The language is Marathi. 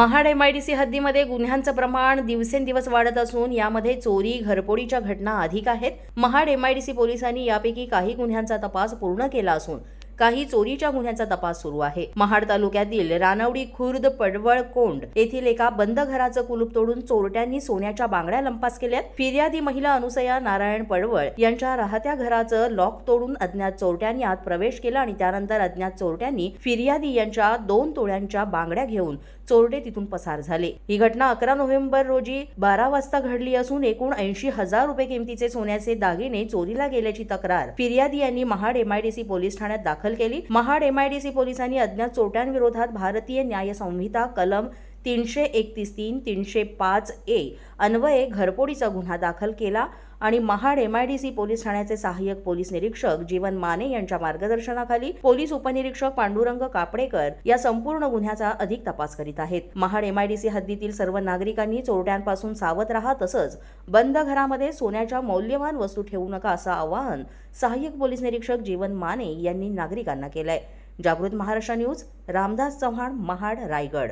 महाड एमआयडीसी हद्दीमध्ये गुन्ह्यांचं प्रमाण दिवसेंदिवस वाढत असून यामध्ये चोरी घरपोडीच्या घटना अधिक आहेत. महाड एम आयडीसी पोलिसांनी यापैकी काही गुन्ह्यांचा तपास पूर्ण केला असून काही चोरीच्या गुन्ह्याचा तपास सुरू आहे. महाड तालुक्यातील रानवडी खुर्द पडवळ कोंड येथील एका बंद घराचं कुलूप तोडून चोरट्यांनी सोन्याच्या बांगड्या लंपास केल्यात. फिर्यादी महिला अनुसया नारायण पडवळ यांच्या राहत्या घराचं लॉक तोडून अज्ञात चोरट्यांनी आत प्रवेश केला आणि त्यानंतर अज्ञात चोरट्यांनी फिर्यादी यांच्या दोन तोळ्यांच्या बांगड्या घेऊन चोरटे तिथून पसार झाले. ही घटना अकरा नोव्हेंबर रोजी बारा वाजता घडली असून एकूण ऐंशी हजार रुपये किमतीचे सोन्याचे दागिने चोरीला गेल्याची तक्रार फिर्यादी यांनी महाड एमआयडीसी पोलीस ठाण्यात दाखल केली. महाड एमआयडीसी पोलिसांनी अज्ञात चोरट्यांविरोधात भारतीय न्याय संहिता कलम तीनशे एकतीस तीन तीनशे पाच ए. अन्वये घरपोडीचा गुन्हा दाखल केला आणि Mahad M I D C police ठाण्याचे सहाय्यक पोलीस निरीक्षक जीवन माने यांच्या मार्गदर्शनाखाली पोलीस उपनिरीक्षक पांडुरंग कापडेकर या संपूर्ण गुन्ह्याचा अधिक तपास करीत आहेत. Mahad M I D C हद्दीतील सर्व नागरिकांनी चोरट्यांपासून सावध राहा तसंच बंद घरामध्ये सोन्याच्या मौल्यवान वस्तू ठेवू नका असं आवाहन सहाय्यक पोलीस निरीक्षक जीवन माने यांनी नागरिकांना केलंय. जागृत महाराष्ट्र न्यूज रामदास चव्हाण महाड रायगड.